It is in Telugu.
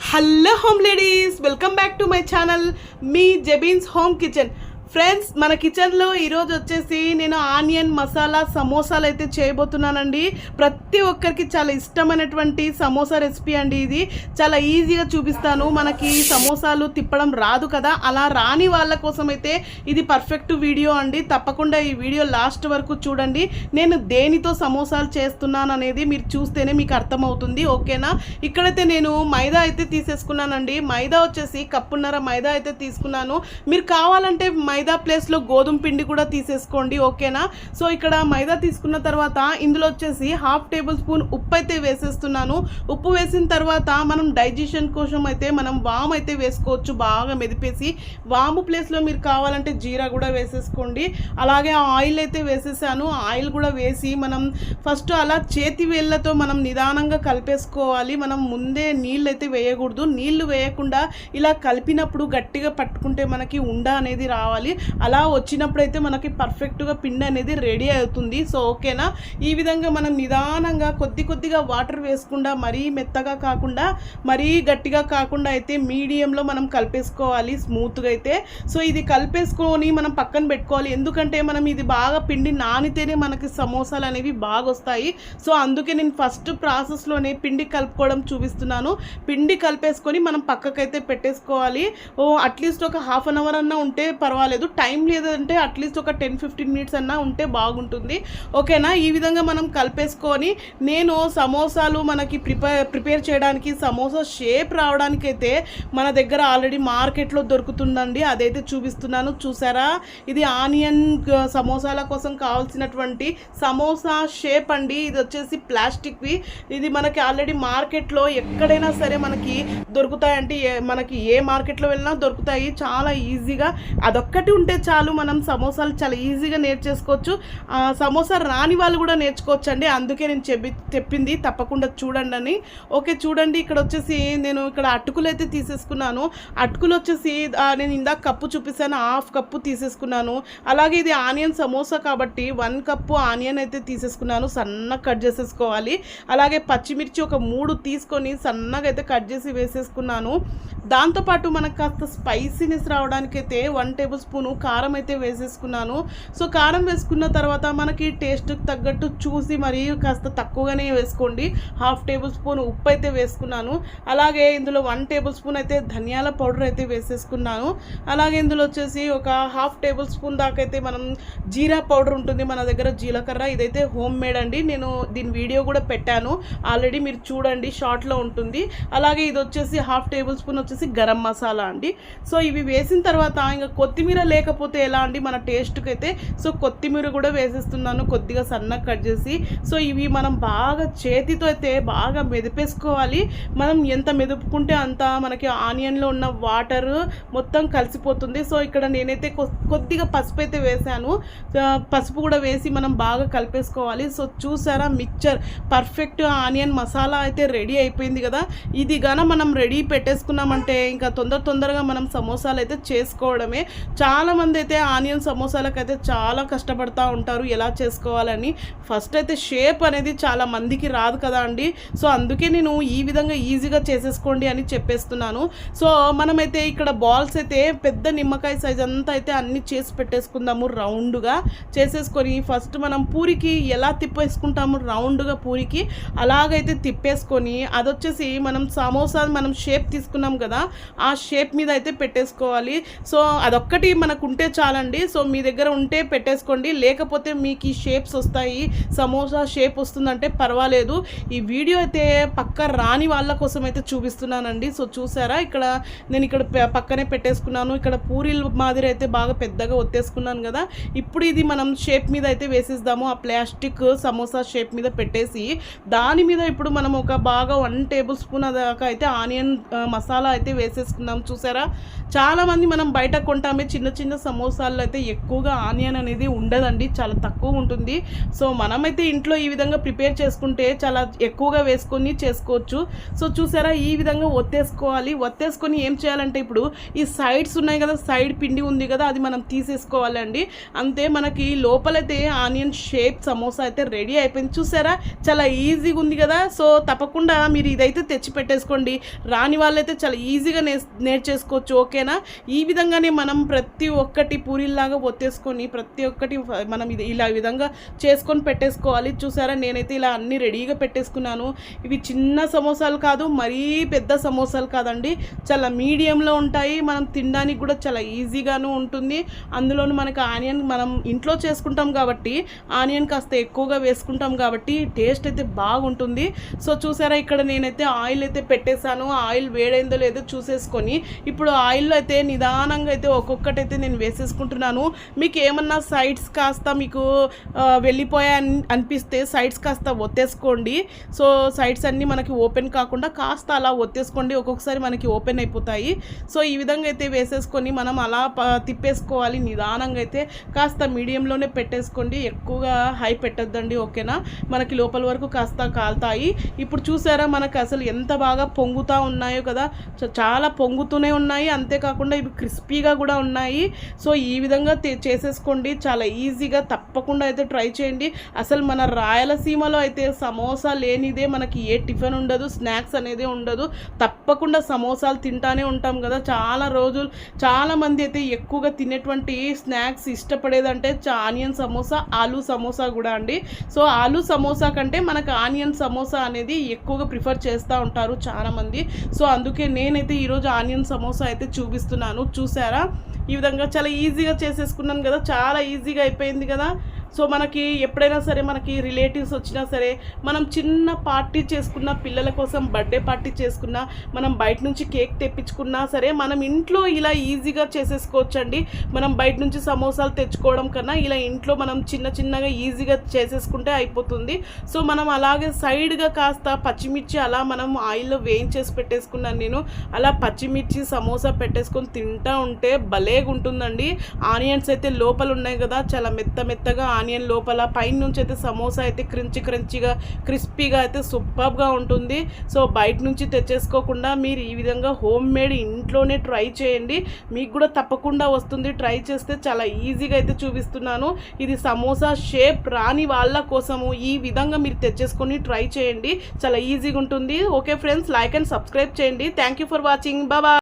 Hello home ladies welcome back to my channel me జెబీన్స్ home kitchen friends మన కిచెన్లో ఈరోజు వచ్చేసి నేను ఆనియన్ మసాలా సమోసాలు అయితే చేయబోతున్నానండి. ప్రతి ఒక్కరికి చాలా ఇష్టమైనటువంటి సమోసా రెసిపీ అండి ఇది. చాలా ఈజీగా చూపిస్తాను. మనకి సమోసాలు తిప్పడం రాదు కదా. అలా రాని వాళ్ళ కోసం అయితే ఇది పర్ఫెక్ట్ వీడియో అండి. తప్పకుండా ఈ వీడియో లాస్ట్ వరకు చూడండి. నేను దేనితో సమోసాలు చేస్తున్నాను అనేది మీరు చూస్తేనే మీకు అర్థమవుతుంది. ఓకేనా? ఇక్కడైతే నేను మైదా అయితే తీసేసుకున్నానండి. మైదా వచ్చేసి కప్పున్నర మైదా అయితే తీసుకున్నాను. మీరు కావాలంటే మై మైదా ప్లేస్లో గోధుమ పిండి కూడా తీసేసుకోండి ఓకేనా? సో ఇక్కడ మైదా తీసుకున్న తర్వాత ఇందులో వచ్చేసి హాఫ్ టేబుల్ స్పూన్ ఉప్పు అయితే వేసేస్తున్నాను. ఉప్పు వేసిన తర్వాత మనం డైజెషన్ కోసం అయితే మనం వాము అయితే వేసుకోవచ్చు బాగా మెదిపేసి. వాము ప్లేస్లో మీరు కావాలంటే జీరా కూడా వేసేసుకోండి. అలాగే ఆయిల్ అయితే వేసేసాను. ఆయిల్ కూడా వేసి మనం ఫస్ట్ అలా చేతి వేళ్ళతో మనం నిదానంగా కలిపేసుకోవాలి. మనం ముందే నీళ్ళు అయితే వేయకూడదు. నీళ్ళు వేయకుండా ఇలా కలిపినప్పుడు గట్టిగా పట్టుకుంటే మనకి ఉండ అనేది రావాలి. అలా వచ్చినప్పుడు అయితే మనకి పర్ఫెక్ట్గా పిండి అనేది రెడీ అవుతుంది. సో ఓకేనా ఈ విధంగా మనం నిదానంగా కొద్ది కొద్దిగా వాటర్ వేసుకుండా మరీ మెత్తగా కాకుండా మరీ గట్టిగా కాకుండా అయితే మీడియంలో మనం కలిపేసుకోవాలి స్మూత్గా అయితే. సో ఇది కలిపేసుకొని మనం పక్కన పెట్టుకోవాలి. ఎందుకంటే మనం ఇది బాగా పిండి నానితేనే మనకి సమోసాలు అనేవి బాగా వస్తాయి. సో అందుకే నేను ఫస్ట్ ప్రాసెస్లోనే పిండి కలుపుకోవడం చూపిస్తున్నాను. పిండి కలిపేసుకొని మనం పక్కకైతే పెట్టేసుకోవాలి. ఓ అట్లీస్ట్ ఒక హాఫ్ అన్ అవర్ అన్నా ఉంటే పర్వాలేదు. టైం లేదంటే అట్లీస్ట్ ఒక టెన్ ఫిఫ్టీన్ మినిట్స్ అన్నా ఉంటే బాగుంటుంది. ఓకేనా ఈ విధంగా మనం కలిపేసుకొని నేను సమోసాలు మనకి ప్రిపేర్ ప్రిపేర్ చేయడానికి సమోసా షేప్ రావడానికైతే మన దగ్గర ఆల్రెడీ మార్కెట్లో దొరుకుతుందండి. అదైతే చూపిస్తున్నాను. చూసారా? ఇది ఆనియన్ సమోసాల కోసం కావాల్సినటువంటి సమోసా షేప్ అండి. ఇది వచ్చేసి ప్లాస్టిక్వి. ఇది మనకి ఆల్రెడీ మార్కెట్లో ఎక్కడైనా సరే మనకి దొరుకుతాయంటే ఏ- మనకి ఏ మార్కెట్లో వెళ్ళినా దొరుకుతాయి. చాలా ఈజీగా అదొక్క అదొక్కటి ఉంటే చాలు మనం సమోసాలు చాలా ఈజీగా నేర్చేసుకోవచ్చు. సమోసా రాని వాళ్ళు కూడా నేర్చుకోవచ్చు అండి అందుకే నేను చెప్పి చెప్పింది తప్పకుండా చూడండి అని. ఓకే చూడండి. ఇక్కడ వచ్చేసి నేను ఇక్కడ అటుకులు అయితే తీసేసుకున్నాను. అటుకులు వచ్చేసి నేను ఇందాక కప్పు చూపిస్తాను. హాఫ్ కప్పు తీసేసుకున్నాను. అలాగే ఇది ఆనియన్ సమోసా కాబట్టి వన్ కప్పు ఆనియన్ అయితే తీసేసుకున్నాను. సన్నగా కట్ చేసేసుకోవాలి. అలాగే పచ్చిమిర్చి ఒక మూడు తీసుకొని సన్నగా అయితే కట్ చేసి వేసేసుకున్నాను. దాంతోపాటు మనకు కాస్త స్పైసీనెస్ రావడానికైతే వన్ టేబుల్ స్పూన్ కారం అయితే వేసేసుకున్నాను. సో కారం వేసుకున్న తర్వాత మనకి టేస్ట్కి తగ్గట్టు చూసి మరి కాస్త తక్కువగానే వేసుకోండి. హాఫ్ టేబుల్ స్పూన్ ఉప్పు అయితే వేసుకున్నాను. అలాగే ఇందులో వన్ టేబుల్ స్పూన్ అయితే ధనియాల పౌడర్ అయితే వేసేసుకున్నాను. అలాగే ఇందులో వచ్చేసి ఒక హాఫ్ టేబుల్ స్పూన్ దాకా అయితే మనం జీరా పౌడర్ ఉంటుంది మన దగ్గర జీలకర్ర. ఇదైతే హోమ్ మేడ్ అండి. నేను దీని వీడియో కూడా పెట్టాను. ఆల్రెడీ మీరు చూడండి షార్ట్లో ఉంటుంది. అలాగే ఇది వచ్చేసి హాఫ్ టేబుల్ స్పూన్ వచ్చేసి గరం మసాలా అండి. సో ఇవి వేసిన తర్వాత ఇంకా కొత్తిమీర లేకపోతే ఎలా అండి మన టేస్ట్కి అయితే సో కొత్తిమీర కూడా వేసేస్తున్నాను కొద్దిగా సన్నగా కట్ చేసి. సో ఇవి మనం బాగా చేతితో అయితే బాగా మెదిపేసుకోవాలి. మనం ఎంత మెదుపుకుంటే అంత మనకి ఆనియన్లో ఉన్న వాటర్ మొత్తం కలిసిపోతుంది. సో ఇక్కడ నేనైతే కొద్దిగా పసుపు అయితే వేసాను. పసుపు కూడా వేసి మనం బాగా కలిపేసుకోవాలి. సో చూసారా మిక్చర్ పర్ఫెక్ట్ ఆనియన్ మసాలా అయితే రెడీ అయిపోయింది కదా. ఇది గాన మనం రెడీ పెట్టేసుకున్నామంటే అంటే ఇంకా తొందర తొందరగా మనం సమోసాలు అయితే చేసుకోవడమే. చాలా మంది అయితే ఆనియన్ సమోసాలకు అయితే చాలా కష్టపడుతూ ఉంటారు. ఎలా చేసుకోవాలని ఫస్ట్ అయితే షేప్ అనేది చాలా మందికి రాదు కదా అండి. సో అందుకే నేను ఈ విధంగా ఈజీగా చేసేసుకోండి అని చెప్పేస్తున్నాను. సో మనమైతే ఇక్కడ బాల్స్ అయితే పెద్ద నిమ్మకాయ సైజ్ అంతా అయితే అన్ని చేసి పెట్టేసుకుందాము రౌండ్గా. చేసేసుకొని ఫస్ట్ మనం పూరికి ఎలా తిప్పేసుకుంటాము రౌండ్గా పూరికి. అలాగైతే తిప్పేసుకొని అదొచ్చేసి మనం సమోసా మనం షేప్ తీసుకున్నాం కదా ఆ షేప్ మీద అయితే పెట్టేసుకోవాలి. సో అదొక్కటి మనకు ఉంటే చాలండి. సో మీ దగ్గర ఉంటే పెట్టేసుకోండి. లేకపోతే మీకు ఈ షేప్స్ వస్తాయి. సమోసా షేప్ వస్తుందంటే పర్వాలేదు. ఈ వీడియో అయితే పక్క రాని వాళ్ళ కోసం అయితే చూపిస్తున్నానండి. సో చూసారా? ఇక్కడ నేను ఇక్కడ పక్కనే పెట్టేసుకున్నాను. ఇక్కడ పూరీలు మాదిరి అయితే బాగా పెద్దగా ఒత్తేసుకున్నాను కదా. ఇప్పుడు ఇది మనం షేప్ మీద అయితే వేసేద్దాము. ఆ ప్లాస్టిక్ సమోసా షేప్ మీద పెట్టేసి దాని మీద ఇప్పుడు మనం ఒక బాగా వన్ టేబుల్ స్పూన్ దాకా అయితే ఆనియన్ మసాలా అయితే వేసేసుకున్నాం చూసారా? చాలామంది మనం బయట కొంటామే చిన్న చిన్న సమోసాల్లో అయితే ఎక్కువగా ఆనియన్ అనేది ఉండదండి చాలా తక్కువ ఉంటుంది. సో మనమైతే ఇంట్లో ఈ విధంగా ప్రిపేర్ చేసుకుంటే చాలా ఎక్కువగా వేసుకొని చేసుకోవచ్చు. సో చూసారా? ఈ విధంగా ఒత్తేసుకోవాలి. ఒత్తేసుకొని ఏం చేయాలంటే ఇప్పుడు ఈ సైడ్స్ ఉన్నాయి కదా సైడ్ పిండి ఉంది కదా అది మనం తీసేసుకోవాలండి. అంతే మనకి లోపలైతే ఆనియన్ షేప్ సమోసా అయితే రెడీ అయిపోయింది. చూసారా? చాలా ఈజీగా ఉంది కదా. సో తప్పకుండా మీరు ఇదైతే తెచ్చి పెట్టేసుకోండి. రాని వాళ్ళైతే చాలా ఈజీగా నే నేర్చేసుకోవచ్చు ఓకేనా? ఈ విధంగానే మనం ప్రతి ఒక్కటి పూరిల్లాగా ఒత్తేసుకొని ప్రతి ఒక్కటి మనం ఇది ఇలా విధంగా చేసుకొని పెట్టేసుకోవాలి. చూసారా? నేనైతే ఇలా అన్ని రెడీగా పెట్టేసుకున్నాను. ఇవి చిన్న సమోసాలు కాదు మరీ పెద్ద సమోసాలు కాదండి. చాలా మీడియంలో ఉంటాయి. మనం తినడానికి కూడా చాలా ఈజీగాను ఉంటుంది. అందులోనూ మనకు ఆనియన్ మనం ఇంట్లో చేసుకుంటాం కాబట్టి ఆనియన్ కాస్త ఎక్కువగా వేసుకుంటాం కాబట్టి టేస్ట్ అయితే బాగుంటుంది. సో చూసారా? ఇక్కడ నేనైతే ఆయిల్ అయితే పెట్టేశాను. ఆయిల్ వేడైందో లేదో చూసేసుకొని ఇప్పుడు ఆయిల్లో అయితే నిదానంగా అయితే ఒక్కొక్కటి అయితే నేను వేసేసుకుంటున్నాను. మీకు ఏమన్నా సైడ్స్ కాస్త మీకు వెళ్ళిపోయా అని- అనిపిస్తే సైడ్స్ కాస్త ఒత్తేసుకోండి. సో సైడ్స్ అన్నీ మనకి ఓపెన్ కాకుండా కాస్త అలా ఒత్తేసుకోండి. ఒక్కొక్కసారి మనకి ఓపెన్ అయిపోతాయి. సో ఈ విధంగా అయితే వేసేసుకొని మనం అలా తిప్పేసుకోవాలి నిదానంగా అయితే. కాస్త మీడియంలోనే పెట్టేసుకోండి. ఎక్కువగా హై పెట్టద్దండి ఓకేనా? మనకి లోపల వరకు కాస్త కాలుతాయి. ఇప్పుడు చూసారా మనకు అసలు ఎంత బాగా పొంగుతూ ఉన్నాయో కదా? చాలా పొంగుతూనే ఉన్నాయి. అంతేకాకుండా ఇవి క్రిస్పీగా కూడా ఉన్నాయి. సో ఈ విధంగా చేసేసుకోండి. చాలా ఈజీగా తప్పకుండా అయితే ట్రై చేయండి. అసలు మన రాయలసీమలో అయితే సమోసా లేనిదే మనకి ఏ టిఫిన్ ఉండదు. స్నాక్స్ అనేది ఉండదు. తప్పకుండా సమోసాలు తింటానే ఉంటాం కదా. చాలా రోజులు చాలామంది అయితే ఎక్కువగా తినేటువంటి స్నాక్స్ ఇష్టపడేదంటే ఆనియన్ సమోసా ఆలూ సమోసా కూడా అండి. సో ఆలూ సమోసా కంటే మనకు ఆనియన్ సమోసా అనేది ఎక్కువగా ప్రిఫర్ చేస్తూ ఉంటారు చాలామంది. సో అందుకే నేను నేనైతే ఈరోజు ఆనియన్ సమోసా అయితే చూపిస్తున్నాను. చూసారా? ఈ విధంగా చాలా ఈజీగా చేసేసుకున్నాను కదా. చాలా ఈజీగా అయిపోయింది కదా. సో మనకి ఎప్పుడైనా సరే మనకి రిలేటివ్స్ వచ్చినా సరే మనం చిన్న పార్టీ చేసుకున్న పిల్లల కోసం బర్త్డే పార్టీ చేసుకున్నా మనం బయట నుంచి కేక్ తెప్పించుకున్నా సరే మనం ఇంట్లో ఇలా ఈజీగా చేసేసుకోవచ్చండి. మనం బయట నుంచి సమోసాలు తెచ్చుకోవడం కన్నా ఇలా ఇంట్లో మనం చిన్న చిన్నగా ఈజీగా చేసేసుకుంటే అయిపోతుంది. సో మనం అలాగే సైడ్గా కాస్త పచ్చిమిర్చి అలా మనం ఆయిల్లో వేయించేసి పెట్టేసుకున్నాను నేను. అలా పచ్చిమిర్చి సమోసా పెట్టేసుకొని తింటా ఉంటే భలేగా ఉంటుందండి ఆనియన్స్ అయితే లోపల ఉన్నాయి కదా చాలా మెత్త మెత్తగా ఆనియన్ లోపల పైన నుంచి అయితే సమోసా అయితే క్రంచి క్రంచిగా క్రిస్పీగా అయితే సూపర్గా ఉంటుంది. సో బయట నుంచి తెచ్చేసుకోకుండా మీరు ఈ విధంగా హోమ్ మేడ్ ఇంట్లోనే ట్రై చేయండి. మీకు కూడా తప్పకుండా వస్తుంది. ట్రై చేస్తే చాలా ఈజీగా అయితే చూపిస్తున్నాను. ఇది సమోసా షేప్ రాని వాళ్ళ కోసము ఈ విధంగా మీరు తెచ్చేసుకొని ట్రై చేయండి. చాలా ఈజీగా ఉంటుంది. Okay friends like and subscribe చేయండి. Thank you for watching. Baba